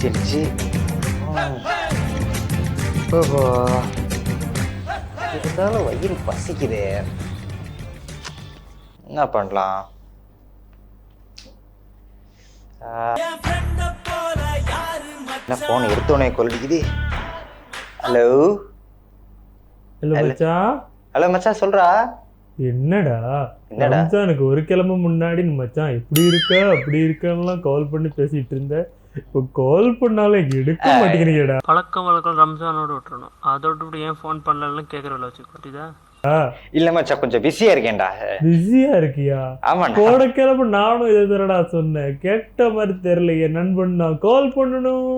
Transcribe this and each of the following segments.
சிரிச்சு போ கிட்டத்தால வயிறு பசிக்குதே என்ன பண்ணலாம்? என்ன ஃபோன் எடுத்தோடனே கொல்லிக்குது. ஹலோ இல்ல மச்சான் ஹலோ மச்சான் சொல்றா. என்னடா? என்னடா? ரம்ஜானுக்கு ஒரு கிழமை முன்னாடி மச்சான் எப்படி இருக்க அப்படி இருக்கன்னுலாம் கால் பண்ணி பேசிட்டு இருந்த. இப்போ கால் பண்ணாலும் எடுக்க மாட்டேங்கிறீங்கடா. பழக்கம் வழக்கம் ரம்ஜானோட விட்டுறணும். அதோட ஏன் ஃபோன் பண்ணலன்னு வச்சு புரியுதா? இல்ல மச்சான் கொஞ்சம் பிஸியா இருக்கேன்டா. பிஸியா இருக்கியா? ஆமாண்ணா. போன கிழமை நானும் இதை தரடா சொன்னேன். கேட்ட மாதிரி தெரியலையே நண்பன் நான் கால் பண்ணணும்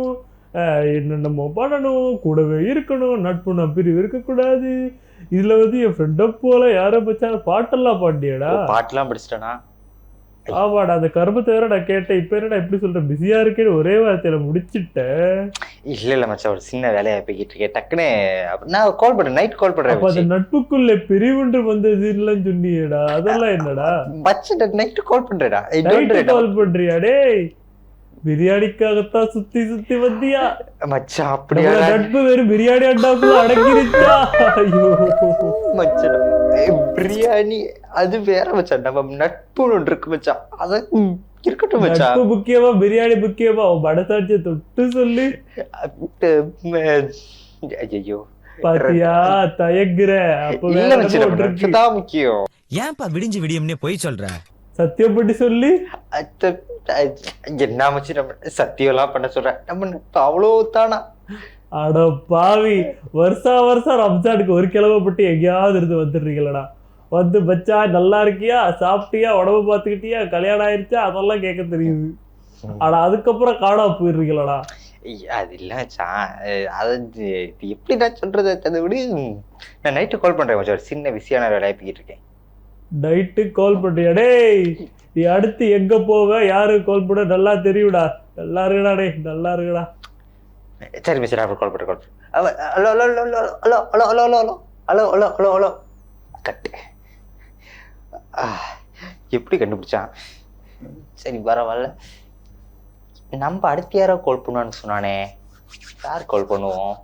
என்னென்னமோ பண்ணணும் கூடவே இருக்கணும் நட்பு நான் பிரிவு இருக்கக்கூடாது. இதுல வந்து என் ஃப்ரெண்டை போல யாரை பச்சா பாட்டெல்லாம் பாண்டியடா ஓ, பாட்டுலாம் படிச்சிட்டேனா? ஆமாடா அந்த கருமத்தை வேற நான் கேட்டேன். இப்ப என்னடா எப்படி சொல்றேன் பிஸியா இருக்கேன்னு ஒரே வார்த்தையில முடிச்சிட்டேன். இல்ல இல்ல மச்சான் ஒரு சின்ன வேலையா போய்கிட்டு இருக்கேன் டக்குன்னு நான் கால் பண்றேன் நைட் கால் அப்ப அந்த நட்புக்குள்ள பிரிவுன்று வந்தது இல்லைன்னு சொன்னியேடா அதெல்லாம் என்னடா? மச்சான் நைட்டு கால் பண்றேடா ஏய், don't நைட்டு worry டா. கால் பண்றியா டேய்? பிரியாணிக்காகத்தான் சுத்தி சுத்தி வந்தியா? மச்சான் நம்மள அப்படியா நட்பு வெறும் பிரியாணி அண்டாக்குள்ள அடங்கிருச்சா ஐயோ. மச்சான் ஏய், பிரியாணி அது வேற மச்சான். நம்ம நட்புன்னு ஒன்று இருக்கு மச்சான். அத இருக்கட்டும் மச்சான். நட்பு முக்கியமா பிரியாணி முக்கியமா உன் மனசாட்சியை தொட்டு சொல்லி. ஐயோ பாத்தியா தயங்குற. அப்ப முக்கியம். ஏன்பா விடிஞ்சு விடியும்னே பொய் சொல்ற? சத்தியம் பண்ணி சொல்லி. என்ன மச்சி நம்ம சத்தியம்லாம் பண்ண சொல்றேன் நம்ம அவ்வளோ தானா அட பாவி வருஷா வருஷம் ரம்ஜானுக்கு ஒரு கிழமை பட்டு எங்கேயாவது இருந்து வந்துடுறீங்களடா. வந்து பச்சா நல்லா இருக்கியா சாப்பிட்டியா உடம்பு பார்த்துக்கிட்டியா கல்யாணம் ஆயிருச்சா அதெல்லாம் கேட்க தெரியுது ஆனா அதுக்கப்புறம் காணாம போயிடுறீங்களடா ஐய, அது இல்ல மச்சான் அஹ் அது எப்படி நான் சொல்றது அதை விட நான் நைட்டு கால் பண்றேன் ஒரு சின்ன விஷயம் நான் விளையாப்பிக்கிட்டு இருக்கேன் நைட்டு கால் பண்றியா டேய் நீ அடுத்து எங்க போவ யாரு கால் பண்ண நல்லா தெரியும்டா நல்லா இருக்குடா டேய் நல்லா இருக்குடா சரி மிஸ் நான் கால் பண்ணுறேன் call hello hello hello hello hello hello hello hello hello hello hello hello கட்டு எப்படி கண்டுபிடிச்சான்? சரி பரவாயில்ல. நம்ம அடுத்து யாரோ கால் பண்ணுவான்னு சொன்னானே. யார் கால் பண்ணுவோம்?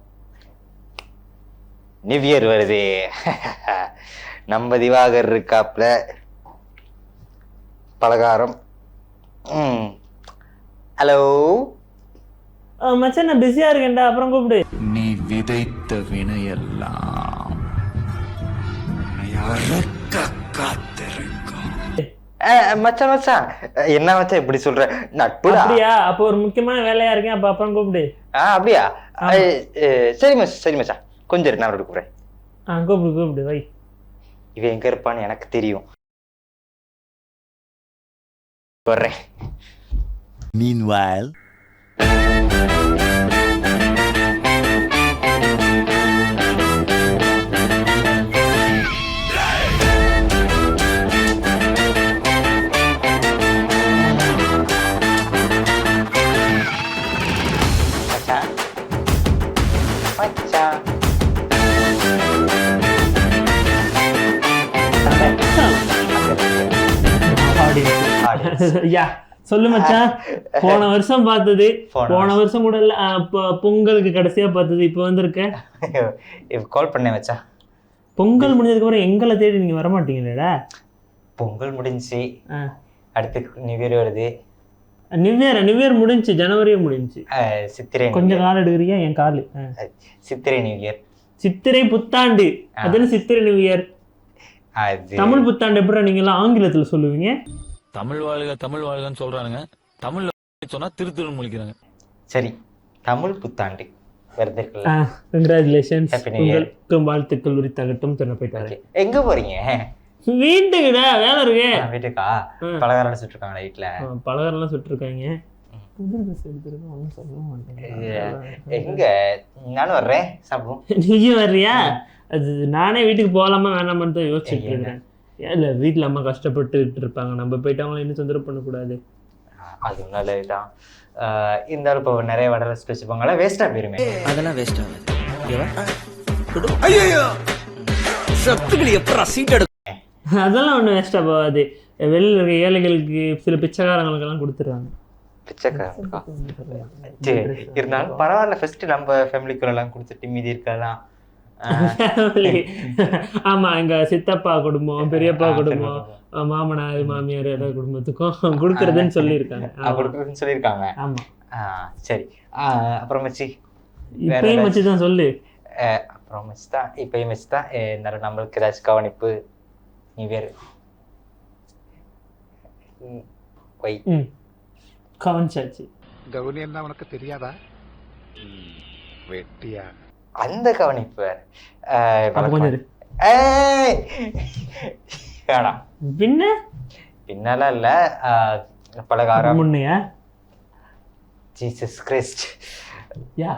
நிவ்யர் வருது. நம்ம திவாகர் இருக்காப்ல. பலகாரம். ம். ஹலோ மச்சான் நான் பிஸியா இருக்கேன்டா. அப்புறம் கூப்பிடு. நீ விதைத்த வினையெல்லாம் மச்சான் மச்சான். என்ன மச்சான் இப்படி சொல்ற? நட்புடா? அப்படியா? அப்போ ஒரு முக்கியமான வேலையா இருக்கேன். அப்ப அப்புறம் கூப்பிடு. ஆ அப்படியா? சரி மச்சான் சரி மச்சான். கொஞ்சம் இரு, நான் அவரோட கூப்பிடுறேன். ஆ கூப்பிடு கூப்பிடு வை. இவன் எங்க இருப்பான்னு எனக்கு தெரியும். வர்றேன். மீன்வாயில் யா சொல்லு மச்சான். போன வருஷம் பார்த்தது. போன வருஷம். கூட இல்ல பொங்கலுக்கு கடைசியா பார்த்தது இப்போ வந்திருக்க. கால் பண்ணேன் மச்சான். பொங்கல் முடிஞ்சதுக்கு அப்புறம் எங்களை தேடி நீங்க வர மாட்டீங்களேடா பொங்கல் முடிஞ்சுச்சு ஆ. அடுத்து நியூ இயர் வருது. நியூ இயர் நியூ இயர் முடிஞ்சு ஜனவரியே முடிஞ்சு. சித்திரை கொஞ்சம். கால் எடுக்கிறியா என் காலு. சித்திரை நியூ இயர் சித்திரை புத்தாண்டு. அதுன்னு சித்திரை நியூ இயர் அது தமிழ் புத்தாண்டு எப்படி நீங்க எல்லாம் ஆங்கிலத்துல சொல்லுவீங்க? தமிழ் வாழ்க தமிழ் வாழ்கன்னு சொல்றானுங்க. தமிழ்ல சொன்னா திரு முழிக்கிறாங்க. சரி தமிழ் புத்தாண்டு வருது கங்க்ராச்சுலேஷன்ஸ் Happy New Year. உங்களுக்கும் வாழ்த்துக்கள் உரித்தாகட்டும் போயிட்டாரு. எங்க போறீங்க? வீட்டுக்குடா வேலை இருக்கு. நான் வீட்டுக்கா. பலகாரம் அடிச்சிட்டு இருக்காங்க வீட்டுல பலகாரம்லாம் சுட்டுருக்காங்க. புது ட்ரெஸ் எடுத்துருக்கோம் ஒன்றும் எங்க? நானும் வர்றேன். சாப்பிடுவோம். நீயும் வர்றியா? அது நானே வீட்டுக்கு போகலாமா வேணாமான்னு தான் யோசிச்சுட்டு? இருக்கேன் இல்லை வீட்டில் அம்மா கஷ்டப்பட்டுட்டு இருப்பாங்க. நம்ம போயிட்டு அவங்கள இன்னும் தொந்தரவு பண்ணக்கூடாது. அது நல்லதுதான் ஆஹ் இருந்தாலும் இப்போ நிறைய வடை ரசிச்சு வச்சுப்பாங்களா வேஸ்ட்டாக போயிருமே. அதெல்லாம் வேஸ்ட் ஆகாது அதெல்லாம் ஒன்றும் வேஸ்ட்டாக போகாது. வெளியில் இருக்க ஏழைகளுக்கு சில பிச்சைக்காரங்களுக்கெல்லாம் கொடுத்துருவாங்க. பிச்சைக்காரனுக்கா சரி இருந்தாலும் பரவாயில்ல ஃபர்ஸ்ட் நம்ம ஃபேமிலிக்குள்ளெல்லாம் கொடுத்துட்டு மீதி இருக்கலாம் ஆமா எங்க சித்தப்பா குடும்பம் பெரியப்பா குடும்பம் மாமனார் மாமியார் எல்லா குடும்பத்துக்கும் கொடுக்கறதுன்னு சொல்லியிருக்காங்க. கொடுக்குறதுன்னு சொல்லியிருக்காங்க. ஆமா. சரி. அப்புறம் மச்சி இப்பயும்? வச்சு தான் சொல்லு. அப்புறம் மச்சி தான் இப்பயும் மச்சி தான். இருந்தாலும் நம்மளுக்கு ஏதாச்சும் கவனிப்பு நீ வேறு. ஒய் கவனிச்சாச்சு. கவுனி என்ன உனக்கு தெரியாதா? வெட்டியா? அந்த கவனிப்பு வேற. வேணாம். பின்ன? பின்னால இல்ல. பலகாரம். முன்னையா? ஜீசஸ் கிறிஸ்ட் யா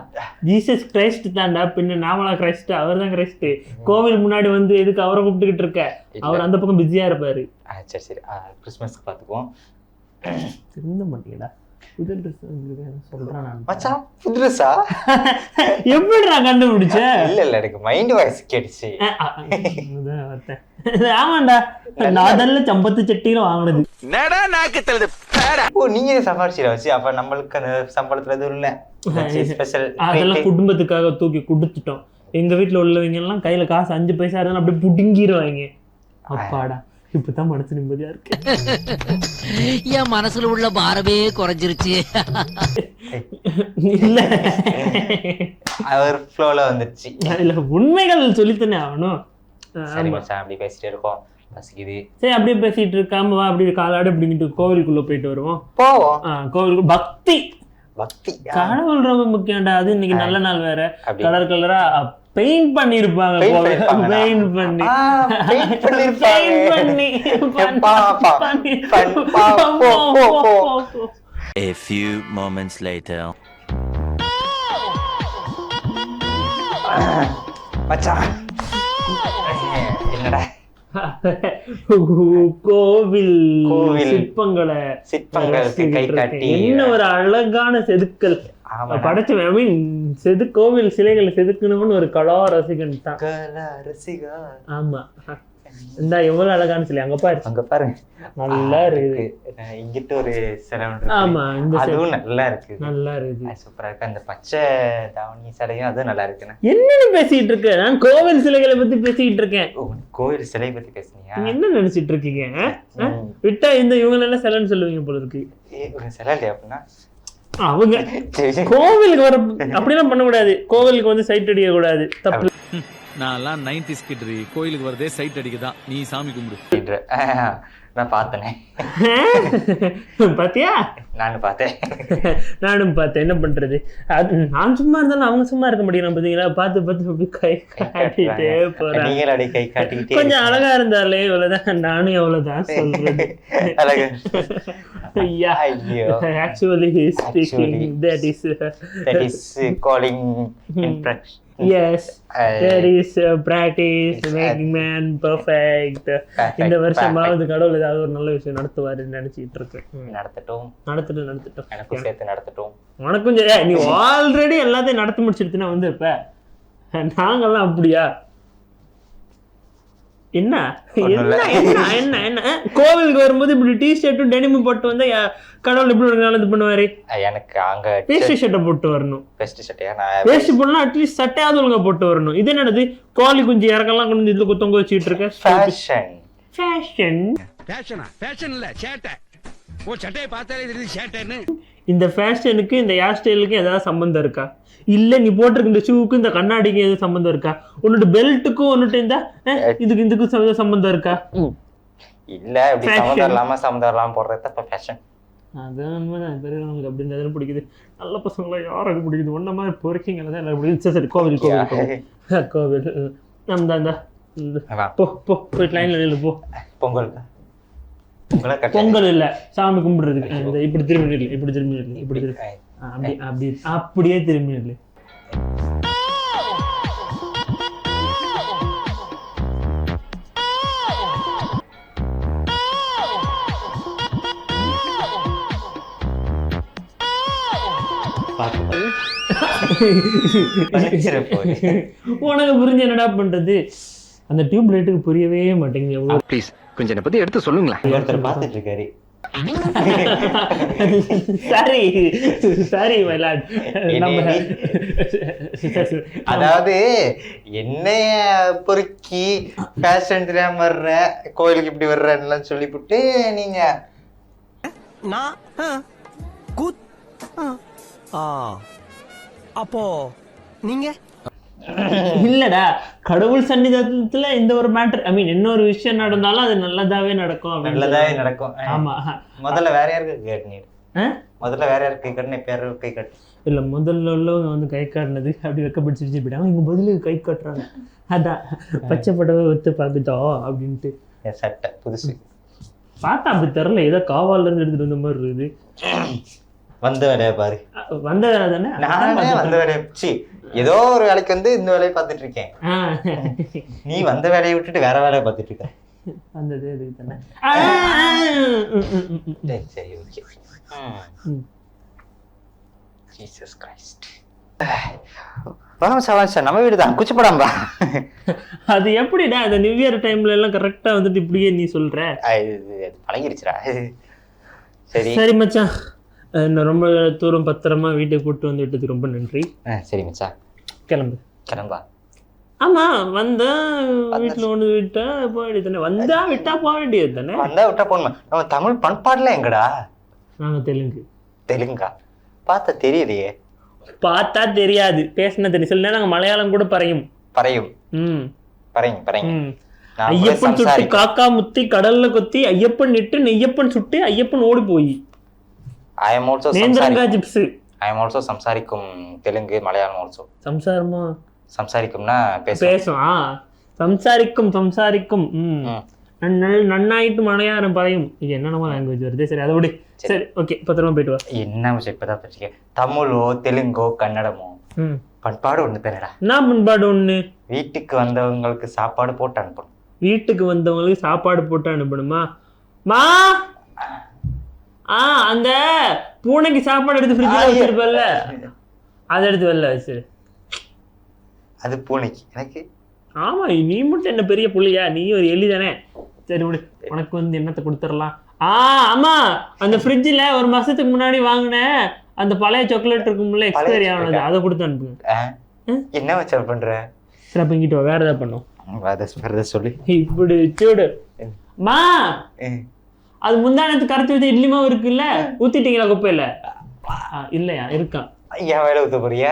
ஜீசஸ் கிரைஸ்ட் தான்டா பின்ன நாமளா கிரைஸ்ட் அவர் தான் கிரைஸ்ட் கோவில் முன்னாடி வந்து எதுக்கு அவரை கூப்பிட்டுக்கிட்டு இருக்க? அவர் அந்த பக்கம் பிஸியா இருப்பாரு. சரி சரி. கிறிஸ்மஸ்க்கு பார்த்துக்குவோம். திருந்த மாட்டேங்கடா. புது ட்ரெஸ் சொல்றேன் நான் மச்சான் புதுசா எப்படி நான் கண்டுபிடிச்ச இல்ல இல்ல எனக்கு மைண்ட் வாய்ஸ் கேட்டுச்சு. ஆமாண்டா நான் அதெல்லாம் சம்பத்து சட்டியில வாங்கினது நடா நாக்கு தழுது ஓ நீங்க சமாளிச்சிட வச்சு அப்ப நம்மளுக்கு அந்த சம்பளத்துல எதுவும் இல்ல ஸ்பெஷல் அதெல்லாம் குடும்பத்துக்காக தூக்கி கொடுத்துட்டோம் எங்க வீட்டுல உள்ளவங்க எல்லாம் கையில காசு அஞ்சு பைசா இருந்தாலும் அப்படியே புடுங்கிடுவாங்க அப்பாடா இப்பதான் மனசு நிம்மதியா இருக்கு. என் மனசுல உள்ள பாரமே குறைஞ்சிருச்சு. இல்ல. அவர் ஃப்ளோல வந்துருச்சு. இல்ல உண்மைகள் சொல்லித்தானே ஆகணும். சரி. மச்சான் அப்படி பேசிட்டே இருக்கோம் பசிக்குது. சரி அப்படியே பேசிட்டு இருக்காம வா அப்படியே காலாடு அப்படிங்கிட்டு கோவிலுக்குள்ள போயிட்டு வருவோம். போவோம். கோவிலுக்கு பக்தி. பக்தி. கடவுள் ரொம்ப முக்கியம்டா அது இன்னைக்கு நல்ல நாள் வேற. அப்படி. கலர் கலரா பெயிண்ட் பண்ணிருப்பாங்க? பெயிண்ட் பண்ணி. Paint பண்ணி. A few moments later. மச்சான் என்னடா கோவில் கோவில். சிற்பங்களை சிற்பங்களுக்கு கை காட்டி. என்ன ஒரு அழகான செதுக்கல் படைச்ச ஐ மீன் செது கோவில் சிலைகளை செதுக்கணும்னு ஒரு கலா ரசிகன் தான். கலா ரசிகா ஆமா. இந்த எவ்வளவு அழகான சிலை? அங்க பாரு. அங்க பாருங்க நல்லா இருக்குது. நான் இங்கிட்ட ஒரு சிலை இருக்கு. ஆமா இந்த அதுவும் நல்லா இருக்கு நல்லா இருக்குது. சூப்பரா இருக்கு. அந்த பச்சை தாவணி சிலையும் அதுவும் நல்லா இருக்குண்ணே. என்னன்னு பேசிட்டு இருக்க? நான் கோவில் சிலைகளை பத்தி பேசிட்டு இருக்கேன். ஓ, கோயில் சிலை பத்தி பேசுனியா? நீங்க என்ன நினைச்சிட்டு இருக்கீங்க. விட்டா இந்த இவங்க எல்லாம் சிலைன்னு சொல்லுவீங்க போல இருக்கு. சிலை இல்லையா அப்படின்னா? அவங்க. கோவிலுக்கு வர அப்படிலாம் பண்ணக்கூடாது. கோவிலுக்கு வந்து சைட் அடிக்க கூடாது தப்பு நான்லாம் நைன்டி ஸ்கிட்ரி கோயிலுக்கு வரதே சைட் அடிக்கதான். நீ சாமி கும்பிடு. நான் பார்த்தனே. பாத்தியா? நானும் பார்த்தேன். நானும் பார்த்தேன். என்ன பண்றது? அது நான் சும்மா இருந்தாலும் அவங்க சும்மா இருக்க முடியும் பாத்தீங்களா பார்த்து பார்த்து அப்படி கை காட்டிட்டே அப்படியே கை காட்டிக்கிட்டே கொஞ்சம் இருக்கீங்க. அழகா இருந்தாலே இவ்வளவுதான். நானும் அழகு. ஐயோ. speaking Actually. that is uh, that is uh, calling impression yes. Uh, there is uh, practice making man perfect. Perfect, இந்த வருஷமாவது கடவுள் ஏதாவது ஒரு நல்ல விஷயம் நடத்துவாருன்னு நினைச்சிட்டு இருக்கேன். ம். நடத்தட்டும். நடத்திட்டு நடத்திட்டோம் எனக்கும் சேர்த்து நடத்தட்டும். உனக்கும் சரி ஏய், நீ ஆல்ரெடி எல்லாத்தையும் நடத்தி முடிச்சிருச்சுன்னா வந்து இப்ப நாங்கெல்லாம் அப்படியா? என்ன. என்ன என்ன என்ன கோவிலுக்கு வரும்போது இப்படி டி ஷர்ட்டும் டெனிமும் போட்டு வந்தா கடவுள் எப்படி ஒரு நல்லது பண்ணுவாரு? அஹ் எனக்கு அங்க வேஷ்டி ஷர்ட்டை போட்டு வரணும். பெஸ்ட் சட்டையா நான் வேஷ்டி போடலாம் அட்லீஸ்ட் சட்டையாவது ஒழுங்கா போட்டு வரணும். இது என்னது? கோழி குஞ்சு இறக்கெல்லாம் கொண்டு வந்து இதுல தொங்க வச்சுட்டு இருக்க? ஃபேஷன் ஃபேஷன் ஃபேஷனா ஃபேஷன் இல்ல சேட்டை. ஓ சட்டையை பார்த்தாலே தெரியுது சேட்டைன்னு. இந்த ஃபேஷனுக்கு இந்த ஹேர் ஸ்டைலுக்கு ஏதாவது சம்மந்தம் இருக்கா? இல்ல நீ போட்டிருக்க இந்த ஷூவுக்கு இந்த கண்ணாடிக்கு எதுவும் சம்மந்தம் இருக்கா? உன்னோட பெல்ட்டுக்கும் உன்னுட்டு இந்த அஹ், இதுக்கு இதுக்கும் சம்ம- சம்மந்தம் இருக்கா? இல்ல இப்படி. சம்மந்தம் இல்லாம சம்மந்தம் இல்லாம போடுறது தப்ப ஃபேஷன் அது உண்மைதான். பெரியவங்களுக்கு அப்படி இருந்தாலும் பிடிக்குது. நல்ல பசங்களாம் யாருக்கு பிடிக்குது? ஒன்ன மாதிரி பொறுக்கிங்க தான் எல்லாரும் பிடிக்குது. சரி, கோவில் கோவில் கோவில். கோவில். அந்த அந்த இந்த- போ போ போயிட்டு லைன்ல நில்லு போ. பொங்கல் பொங்கல் இல்ல. சாமி கும்பிடுறதுக்கு. இந்த இப்படி திரும்பி நில்லு இப்படி திரும்பி நில்லு இப்படி திரும்பி. அப்படி அப்படியே திரும்பி நில்லு. உனக்கு புரிஞ்சு என்னடா பண்றது? அந்த டியூப் லைட்டுக்கு புரியவே மாட்டேங்குது ப்ளீஸ் கொஞ்சம் என்னை பத்தி எடுத்து சொல்லுங்களேன். ஒருத்தர் பார்த்துட்டு இருக்காரு சாரி சாரி அதாவது என்னைய பொறுக்கி ஃபேஷன் தெரியாம வர்ற கோயிலுக்கு இப்படி வர்றேன்னுலாம் சொல்லிவிட்டு நீங்க நான் கூத் ஆ அப்போ நீங்க? இல்லடா கடவுள் சன்னிதானத்துல இந்த ஒரு மேட்டர் ஐ மீன் என்ன ஒரு விஷயம் நடந்தாலும் அது நல்லதாவே நடக்கும் நல்லதாவே நடக்கும். ஆமா. முதல்ல வேற யாருக்கு கேட்டு நீ ஆ? முதல்ல வேற யாருக்கு கை கட்டு இப்ப யாருக்கு கை கட்டு இல்ல முதல்ல உள்ளவங்க வந்து கை காட்டினது அப்படி வெக்கப்பிடிச்சு வச்சு போயிட்டாங்க இவங்க பதிலுக்கு கை காட்டுறாங்க. அதான். பச்சை படவை ஒத்து பார்த்துட்டோ அப்படின்ட்டு. சட்டை புதுசு. பார்த்தா அப்படி தெரில ஏதோ காவால இருந்து எடுத்துட்டு வந்த மாதிரி இருக்குது. வந்த வேலையை பாரு. வந்த வேலை தானே வந்த வேலையை சி ஏதோ ஒரு வேலைக்கு வந்து இந்த வேலையை பார்த்துட்டு இருக்கேன் நீ வந்த வேலையை விட்டுட்டு வேற வேலையை பார்த்துட்டு இருக்க வந்தது இதுக்கு தானே. சரி ஓகே. ஜீசஸ் கிரைஸ்ட் நம்ம வீடு தான் குச்சிப்படாம்பா அது எப்படிடா அந்த நியூ இயர் டைம்ல எல்லாம் கரெக்டா வந்துட்டு இப்படியே நீ சொல்ற பழகிருச்சுடா சரி சரி மச்சான் ரொம்ப தூரம் பத்திரமா வீட்டுக்கு கூட்டு வந்து விட்டதுக்கு ரொம்ப நன்றி. ஆ சரி மச்சான் கிளம்பு. கிளம்பா. ஆமா வந்தா வீட்டுல ஒன்று விட்டா போக வேண்டியது தானே? வந்தா விட்டா போக வேண்டியது தானே? வந்தா விட்டா போகணுமா நம்ம தமிழ் பண்பாடுல எங்கடா? நாங்க தெலுங்கு. தெலுங்கா? பார்த்தா தெரியலையே பார்த்தா தெரியாது. பேசினா தெரியும். சில நேரம் நாங்க மலையாளம் கூட பறையும் பறையும் ம். பறையும் பறையும் ஐயப்பன் சுட்டு. காக்கா முத்தி கடல்ல கொத்தி ஐயப்பன் நிட்டு நெய்யப்பன் சுட்டு ஐயப்பன் ஓடி போய் Am also நேந்திரங்கா I am also சம்சாரிக்கும் தெலுங்கு மலையாளம் ஆல்சோ சம்சாரமா சம்சாரிக்கும்னா பேச பேசும் ஆ சம்சாரிக்கும் சம்சாரிக்கும் நன்னாயிட்டு மலையாளம் பறையும் இது என்னென்னமோ லாங்குவேஜ் வருது. சரி அதை விடு. சரி. ஓகே பத்திரமா போயிட்டு வா. என்ன விஷயம் இப்பதான் பற்றிக்க தமிழோ தெலுங்கோ கன்னடமோ? பண்பாடு ஒண்ணு தானடா. என்ன பண்பாடு ஒன்று வீட்டுக்கு வந்தவங்களுக்கு சாப்பாடு போட்டு அனுப்பணும். வீட்டுக்கு வந்தவங்களுக்கு சாப்பாடு போட்டு அனுப்பணுமா? மா! ஆ அந்த பூனைக்கு சாப்பாடு எடுத்து ஃப்ரிட்ஜில் வச்சிருப்பல்ல? அதை எடுத்து வெளில வச்சு அது பூனைக்கு. எனக்கு? ஆமா நீ மட்டும் என்ன பெரிய புள்ளையா? நீ ஒரு எலி தானே. சரி விடு உனக்கு வந்து என்னத்தை கொடுத்துடலாம்? ஆ ஆமா அந்த ஃப்ரிட்ஜில் ஒரு மாசத்துக்கு முன்னாடி வாங்கின அந்த பழைய சாக்லேட் இருக்கும்ல எக்ஸ்பைரி ஆனது. அதை கொடுத்து அனுப்புங்க. ஆ? என்ன வச்சா பண்ற? சரி அப்போ இங்கிட்டு வேற ஏதாவது பண்ணும் சொல்லி. இப்படி சூடு. ம். அது முந்தானத்து கரைச்சி வச்ச இட்லி மாவு இருக்குல்ல? ஊத்திட்டீங்களா குப்பையில? இல்லையா? இருக்கான் என் வேலை ஊத்த போறியா?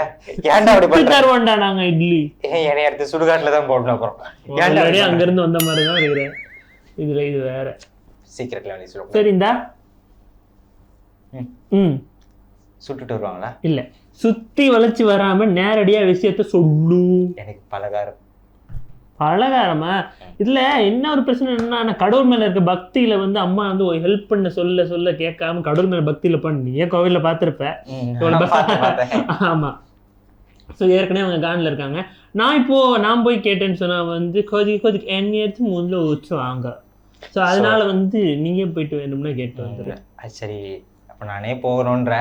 ஏன்டா அப்படி உப்பு பண்ற? தருவான்டா நாங்க இட்லி. என்னை அடுத்து சுடுகாட்டுல தான் போடணும் அப்புறம். ஏன்டா அங்க? இருந்து வந்த மாதிரி தான் இருக்கிறேன் இதுல இது வேற. சீக்கிரட்ல வந்து சொல்லுங்க சரி இந்தா. ம். சுட்டுட்டு வருவாங்களா? இல்ல. சுத்தி வளைச்சு வராம நேரடியா விஷயத்த சொல்லு. எனக்கு பலகாரம். பலகாரமா இதுல என்ன ஒரு பிரச்சனை என்னன்னா கடவுள் மேல இருக்க பக்தியில வந்து அம்மா வந்து ஹெல்ப் பண்ண சொல்ல சொல்ல கேட்காம கடவுள் மேல பக்தியில பண்ணி நீயே கோவில்ல பாத்திருப்ப. ஆமா. ஸோ ஏற்கனவே அவங்க கான்ல இருக்காங்க. நான் இப்போ நான் போய் கேட்டேன்னு சொன்னா வந்து கொதி கொதி எண்ணெய் எடுத்து முதல்ல வச்சு வாங்க. ஸோ அதனால வந்து நீங்க போயிட்டு வேணும்னா கேட்டு வந்துடு அது சரி. அப்ப நானே போகணுன்ற.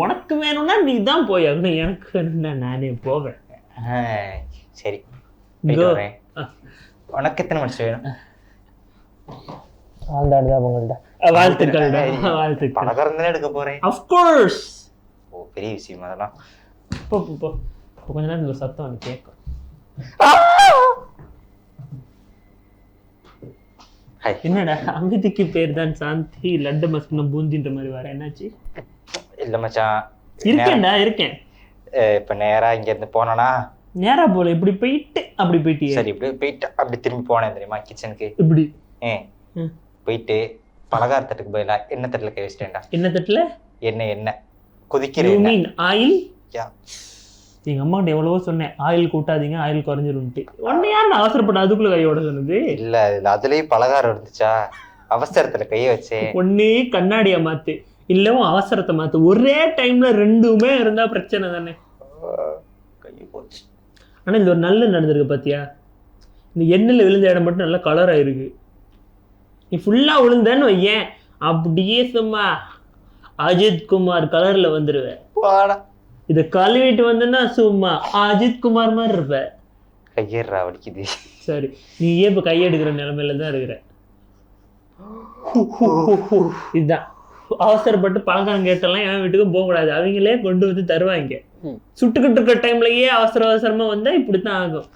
உனக்கு வேணும்னா நீ தான் போய் எனக்கு வேணும்னா நானே போவேன். சரி எத்தனை மனுஷன் வேணும்? வாழ்ந்தாடுதான் உங்கள்ட்ட. வாழ்த்துக்கள். பலகாரம் தானே எடுக்க போறேன். அஃப்கோர்ஸ் ஓ பெரிய விஷயம் அதெல்லாம். போ போ போ. இப்போ கொஞ்ச நேரம் சத்தம் எனக்கு கேட்கும். என்னடா அமைதிக்கு பேர் தான் சாந்தி லட்டு மஸ்கனம் பூந்தின்ற மாதிரி வர என்னாச்சு? இல்ல மச்சான். இருக்கேன்டா இருக்கேன். இப்ப நேரா இங்க இருந்து போனோம்னா நேரா போல இப்படி போயிட்டு அப்படி போயிட்டியே? சரி இப்படி போயிட்டு அப்படி திரும்பி போனேன் தெரியுமா கிச்சனுக்கு இப்படி? ஏ. போயிட்டு பலகார தட்டுக்கு பதிலா எண்ணெய் தட்டுல கை வச்சிட்டேன்டா. என்ன தட்டுல? எண்ணெய் எண்ணெய். கொதிக்கிற யூ எண்ணெய். மீன் ஆயில் யா. எங்க அம்மாட்ட எவ்வளவோ சொன்னேன். ஆயில் கூட்டாதீங்க ஆயில் குறைஞ்சிரும்ட்டு. உடனே யார் அவசரப்பட்ட அதுக்குள்ள கையோட சொன்னது? இல்ல இல்ல அதுலயும் பலகாரம் இருந்துச்சா? அவசரத்துல கைய வச்சேன் ஒன்னே கண்ணாடியை மாத்து. இல்லவும் அவசரத்தை மாத்து. ஒரே டைம்ல ரெண்டுமே இருந்தா பிரச்சனை தானே. கை போச்சு. ஆனா இது ஒரு நல்ல நடந்திருக்கு பாத்தியா? இந்த எண்ணெயில் விழுந்த இடம் மட்டும் நல்லா கலர் ஆயிருக்கு. நீ ஃபுல்லா விழுந்தேன்னு வையேன். அப்படியே சும்மா அஜித் குமார் கலர்ல வந்துருவேன் வாடா இதை கழுவிட்டு வந்தேன்னா சும்மா அஜித் குமார் மாதிரி இருப்ப. கையேறா வலிக்குது. சரி நீ ஏன் இப்போ கையெடுக்கிற நிலைமையில தான் இருக்கிற? இதுதான். அவசரப்பட்டு பழக்கம் கேட்டெல்லாம் என் வீட்டுக்கும் போகக்கூடாது. அவங்களே கொண்டு வந்து தருவாங்க. சுட்டுக்கிட்டு இருக்கிற டைம்லயே அவசர அவசரமா வந்தா இப்படித்தான் ஆகும்.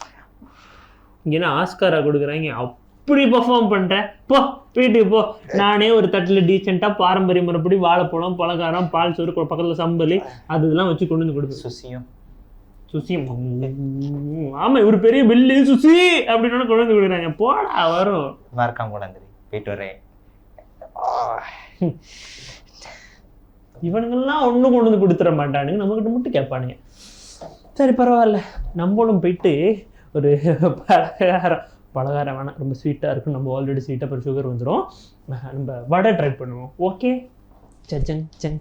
இங்கன்னா ஆஸ்காரா கொடுக்குறாங்க? அப்படி பெர்ஃபார்ம் பண்றேன் போ வீட்டுக்கு போ. நானே ஒரு தட்டுல டீசெண்டா பாரம்பரிய முறைப்படி வாழைப்பழம் பலகாரம் பால் சோறு பக்கத்துல சம்பளி அது இதெல்லாம் வச்சு கொண்டு வந்து கொடுப்பேன். சுசியும். சுசி ஆமா இவர் பெரிய பில்லு சுசி அப்படின்னு கொண்டு வந்து கொடுக்குறாங்க. போடா வரும். மறக்காம கூடாது போயிட்டு வரேன். இவனுங்கெல்லாம் ஒன்றும் கொண்டு வந்து கொடுத்துட மாட்டானுங்க. நம்மக்கிட்ட மட்டும் கேட்பானுங்க. சரி பரவாயில்ல. நம்மளும் போயிட்டு ஒரு பலகாரம் பலகாரம் வேணாம். ரொம்ப ஸ்வீட்டாக இருக்கும். நம்ம ஆல்ரெடி ஸ்வீட்டாக அப்புறம் சுகர் வந்துடும் நம்ம வடை ட்ரை பண்ணுவோம். ஓகே சஜங் சங்